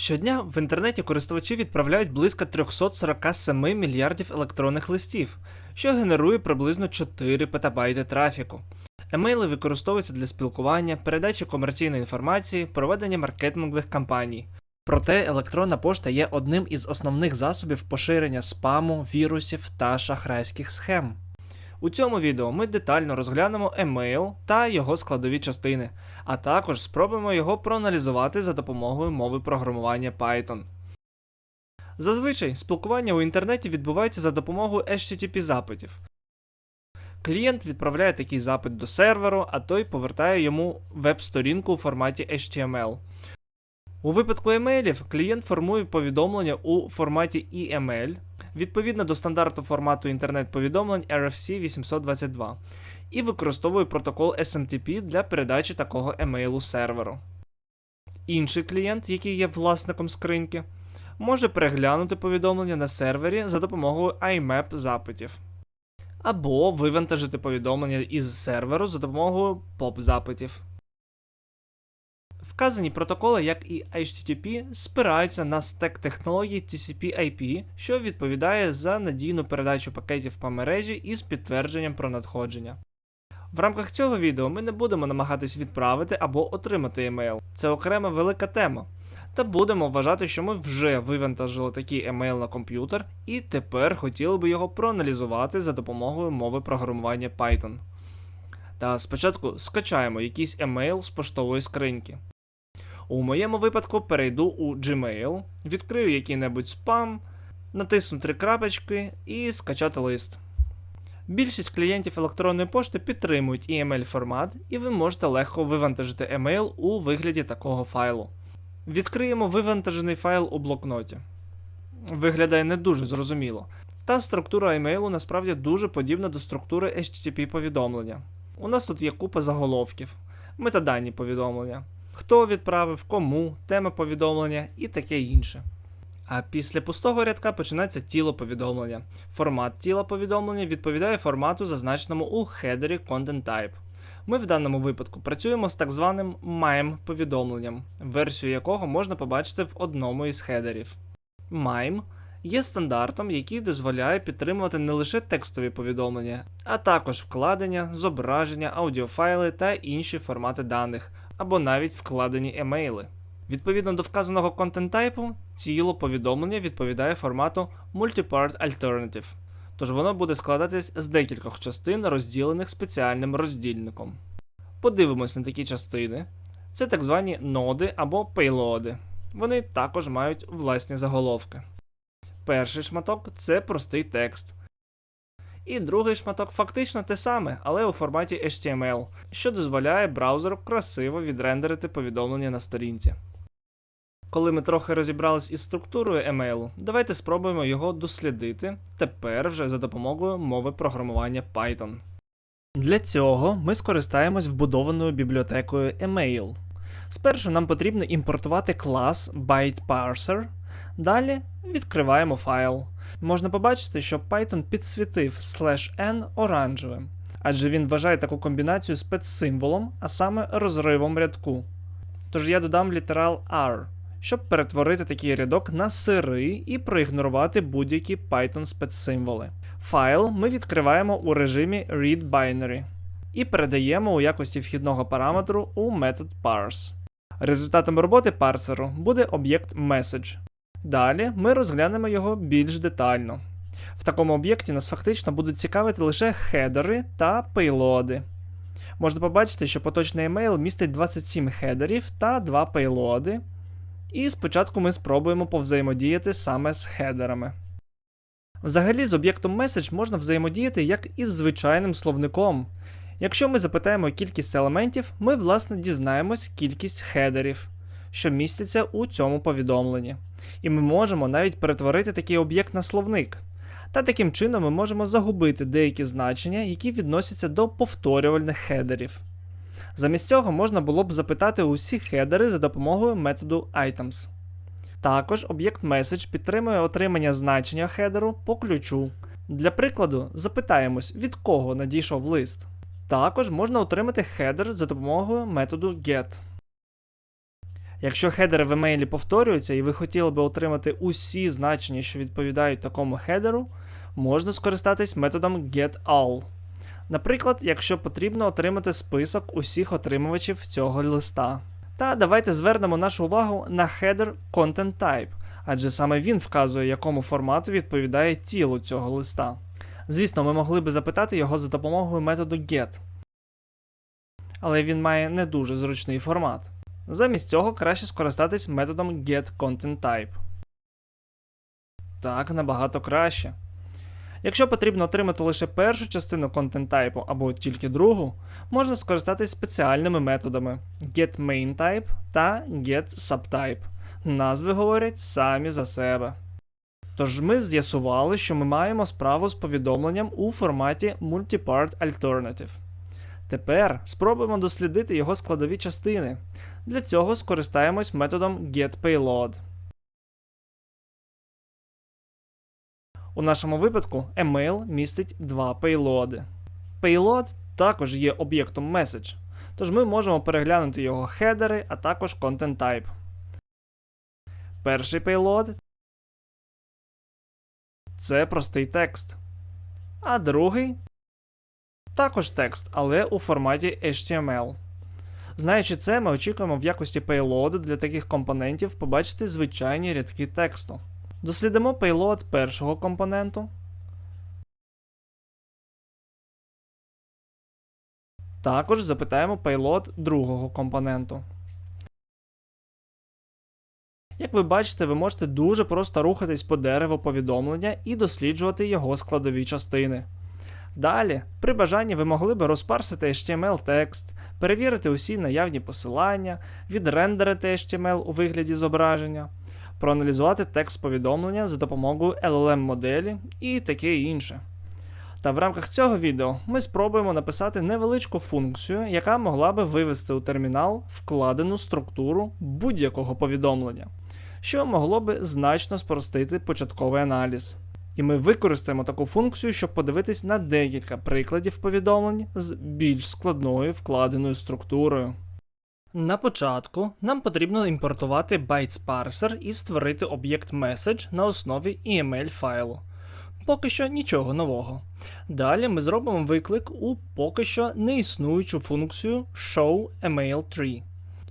Щодня в інтернеті користувачі відправляють близько 347 мільярдів електронних листів, що генерує приблизно 4 петабайти трафіку. Емейли використовуються для спілкування, передачі комерційної інформації, проведення маркетингових кампаній. Проте електронна пошта є одним із основних засобів поширення спаму, вірусів та шахрайських схем. У цьому відео ми детально розглянемо емейл та його складові частини, а також спробуємо його проаналізувати за допомогою мови програмування Python. Зазвичай спілкування у інтернеті відбувається за допомогою HTTP запитів. Клієнт відправляє такий запит до серверу, а той повертає йому веб-сторінку у форматі HTML. У випадку емейлів клієнт формує повідомлення у форматі EML відповідно до стандарту формату інтернет-повідомлень RFC 822 і використовує протокол SMTP для передачі такого емейлу серверу. Інший клієнт, який є власником скриньки, може переглянути повідомлення на сервері за допомогою IMAP запитів. Або вивантажити повідомлення із серверу за допомогою POP запитів. Вказані протоколи, як і HTTP, спираються на стек технологій TCP/IP, що відповідає за надійну передачу пакетів по мережі із підтвердженням про надходження. В рамках цього відео ми не будемо намагатись відправити або отримати емейл. Це окрема велика тема. Та будемо вважати, що ми вже вивантажили такий емейл на комп'ютер і тепер хотіли би його проаналізувати за допомогою мови програмування Python. Та спочатку скачаємо якийсь емейл з поштової скриньки. У моєму випадку перейду у Gmail, відкрию який-небудь спам, натисну три крапочки і скачати лист. Більшість клієнтів електронної пошти підтримують EML формат, і ви можете легко вивантажити емейл у вигляді такого файлу. Відкриємо вивантажений файл у блокноті. Виглядає не дуже зрозуміло. Та структура емейлу насправді дуже подібна до структури HTTP повідомлення. У нас тут є купа заголовків, метадані повідомлення, хто відправив, кому, тема повідомлення і таке інше. А після пустого рядка починається тіло повідомлення. Формат тіла повідомлення відповідає формату, зазначеному у хедері Content Type. Ми в даному випадку працюємо з так званим MIME повідомленням, версію якого можна побачити в одному із хедерів. MIME є стандартом, який дозволяє підтримувати не лише текстові повідомлення, а також вкладення, зображення, аудіофайли та інші формати даних, або навіть вкладені емейли. Відповідно до вказаного контент-тайпу, тіло повідомлення відповідає формату Multipart Alternative, тож воно буде складатись з декількох частин, розділених спеціальним роздільником. Подивимось на такі частини. Це так звані ноди або пейлоди. Вони також мають власні заголовки. Перший шматок це простий текст. І другий шматок фактично те саме, але у форматі HTML, що дозволяє браузеру красиво відрендерити повідомлення на сторінці. Коли ми трохи розібрались із структурою емейлу, давайте спробуємо його дослідити тепер вже за допомогою мови програмування Python. Для цього ми скористаємось вбудованою бібліотекою Email. Спершу нам потрібно імпортувати клас ByteParser, далі відкриваємо файл. Можна побачити, що Python підсвітив n оранжевим, адже він вважає таку комбінацію спецсимволом, а саме розривом рядку. Тож я додам літерал R, щоб перетворити такий рядок на сирий і проігнорувати будь-які Python спецсимволи. Файл ми відкриваємо у режимі readBinary і передаємо у якості вхідного параметру у метод parse. Результатом роботи парсеру буде об'єкт message. Далі ми розглянемо його більш детально. В такому об'єкті нас фактично будуть цікавити лише хедери та пейлоди. Можна побачити, що поточний емейл містить 27 хедерів та 2 пейлоди. І спочатку ми спробуємо повзаємодіяти саме з хедерами. Взагалі, з об'єктом message можна взаємодіяти як із звичайним словником. Якщо ми запитаємо кількість елементів, ми власне дізнаємось кількість хедерів, що містяться у цьому повідомленні. І ми можемо навіть перетворити такий об'єкт на словник. Та таким чином ми можемо загубити деякі значення, які відносяться до повторювальних хедерів. Замість цього можна було б запитати усі хедери за допомогою методу items. Також об'єкт message підтримує отримання значення хедеру по ключу. Для прикладу, запитаємось, від кого надійшов лист. Також можна отримати хедер за допомогою методу get. Якщо хедери в емейлі повторюються і ви хотіли би отримати усі значення, що відповідають такому хедеру, можна скористатись методом getAll. Наприклад, якщо потрібно отримати список усіх отримувачів цього листа. Та давайте звернемо нашу увагу на хедер Content Type, адже саме він вказує, якому формату відповідає тіло цього листа. Звісно, ми могли би запитати його за допомогою методу get, але він має не дуже зручний формат. Замість цього краще скористатись методом getContentType. Так, набагато краще. Якщо потрібно отримати лише першу частину контент-тайпу або тільки другу, можна скористатись спеціальними методами getMainType та getSubtype. Назви говорять самі за себе. Тож ми з'ясували, що ми маємо справу з повідомленням у форматі Multipart Alternative. Тепер спробуємо дослідити його складові частини. Для цього скористаємось методом getPayload. У нашому випадку email містить два пейлоди. Payload також є об'єктом message, тож ми можемо переглянути його хедери, а також content type. Перший payload це простий текст. А другий також текст, але у форматі HTML. Знаючи це, ми очікуємо в якості payload для таких компонентів побачити звичайні рядки тексту. Дослідимо payload першого компоненту. Також запитаємо payload другого компоненту. Як ви бачите, ви можете дуже просто рухатись по дереву повідомлення і досліджувати його складові частини. Далі, при бажанні ви могли би розпарсити HTML текст, перевірити усі наявні посилання, відрендерити HTML у вигляді зображення, проаналізувати текст повідомлення за допомогою LLM-моделі і таке інше. Та в рамках цього відео ми спробуємо написати невеличку функцію, яка могла би вивести у термінал вкладену структуру будь-якого повідомлення, що могло би значно спростити початковий аналіз. І ми використаємо таку функцію, щоб подивитись на декілька прикладів повідомлень з більш складною вкладеною структурою. На початку нам потрібно імпортувати bytes parser і створити об'єкт message на основі EML файлу. Поки що нічого нового. Далі ми зробимо виклик у поки що не існуючу функцію showEmail3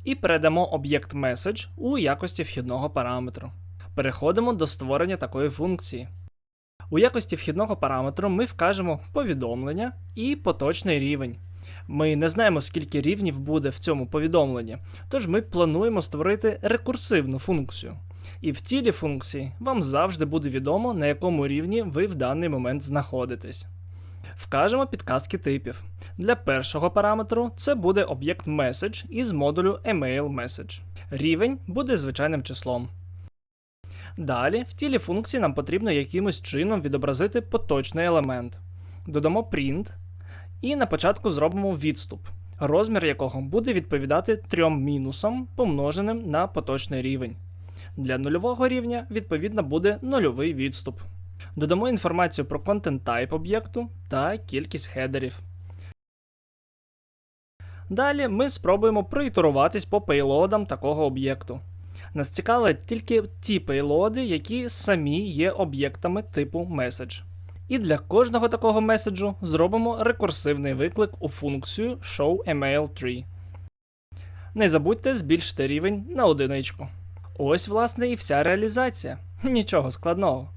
і передамо об'єкт message у якості вхідного параметру. Переходимо до створення такої функції. У якості вхідного параметру ми вкажемо повідомлення і поточний рівень. Ми не знаємо, скільки рівнів буде в цьому повідомленні, тож ми плануємо створити рекурсивну функцію. І в тілі функції вам завжди буде відомо, на якому рівні ви в даний момент знаходитесь. Вкажемо підказки типів. Для першого параметру це буде об'єкт message із модулю email message. Рівень буде звичайним числом. Далі в тілі функції нам потрібно якимось чином відобразити поточний елемент. Додамо print і на початку зробимо відступ, розмір якого буде відповідати трьом мінусам, помноженим на поточний рівень. Для нульового рівня, відповідно, буде нульовий відступ. Додамо інформацію про content type об'єкту та кількість хедерів. Далі ми спробуємо проітеруватись по пейлодам такого об'єкту. Нас цікавлять тільки ті пейлоди, які самі є об'єктами типу message. І для кожного такого меседжу зробимо рекурсивний виклик у функцію showEmail3. Не забудьте збільшити рівень на одиничку. Ось, власне, і вся реалізація. Нічого складного.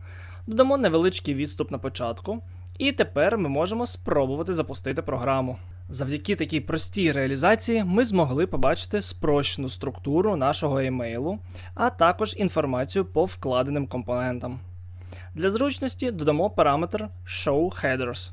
Додамо невеличкий відступ на початку, і тепер ми можемо спробувати запустити програму. Завдяки такій простій реалізації ми змогли побачити спрощену структуру нашого емейлу, а також інформацію по вкладеним компонентам. Для зручності додамо параметр showHeaders.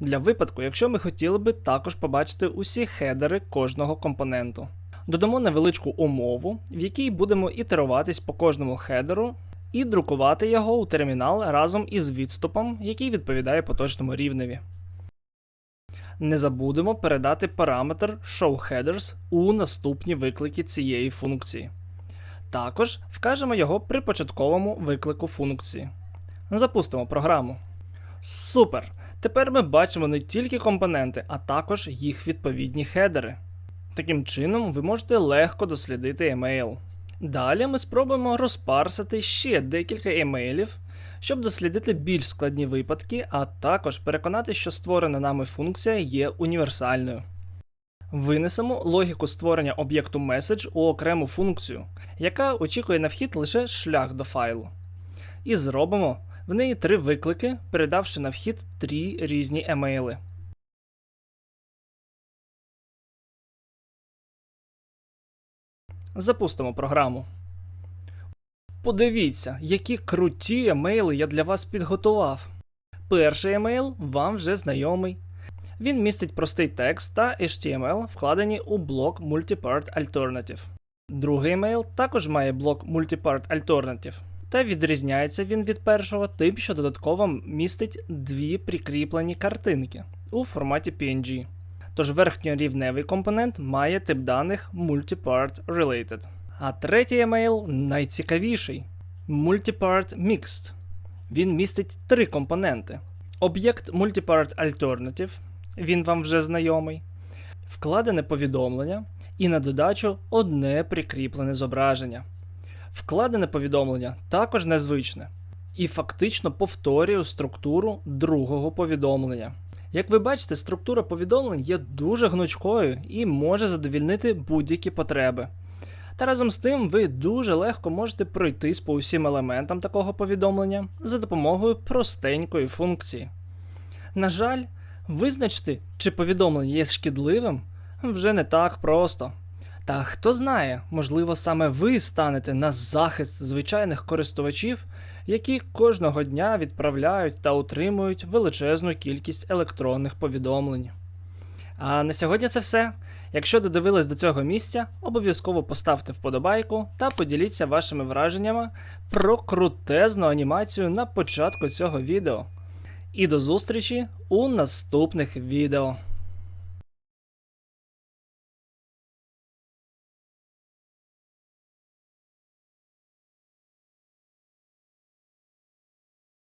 Для випадку, якщо ми хотіли би також побачити усі хедери кожного компоненту. Додамо невеличку умову, в якій будемо ітеруватись по кожному хедеру і друкувати його у термінал разом із відступом, який відповідає поточному рівневі. Не забудемо передати параметр showHeaders у наступні виклики цієї функції. Також вкажемо його при початковому виклику функції. Запустимо програму. Супер! Тепер ми бачимо не тільки компоненти, а також їх відповідні хедери. Таким чином, ви можете легко дослідити емейл. Далі ми спробуємо розпарсити ще декілька емейлів, щоб дослідити більш складні випадки, а також переконати, що створена нами функція є універсальною. Винесемо логіку створення об'єкту message у окрему функцію, яка очікує на вхід лише шлях до файлу. І зробимо в неї три виклики, передавши на вхід три різні емейли. Запустимо програму. Подивіться, які круті емейли я для вас підготував. Перший емейл вам вже знайомий. Він містить простий текст та HTML, вкладені у блок Multipart Alternative. Другий емейл також має блок Multipart Alternative, та відрізняється він від першого тим, що додатково містить дві прикріплені картинки у форматі PNG. Тож верхньорівневий компонент має тип даних Multipart Related. А третій емейл найцікавіший Multipart Mixed. Він містить три компоненти: об'єкт Multipart Alternative, він вам вже знайомий, вкладене повідомлення і на додачу одне прикріплене зображення. Вкладене повідомлення також незвичне і фактично повторює структуру другого повідомлення. Як ви бачите, структура повідомлень є дуже гнучкою і може задовільнити будь-які потреби. Та разом з тим ви дуже легко можете пройтись по усім елементам такого повідомлення за допомогою простенької функції. На жаль, визначити, чи повідомлення є шкідливим, вже не так просто. Та хто знає, можливо, саме ви станете на захист звичайних користувачів, які кожного дня відправляють та отримують величезну кількість електронних повідомлень. А на сьогодні це все. Якщо додивились до цього місця, обов'язково поставте вподобайку та поділіться вашими враженнями про крутезну анімацію на початку цього відео. І до зустрічі у наступних відео.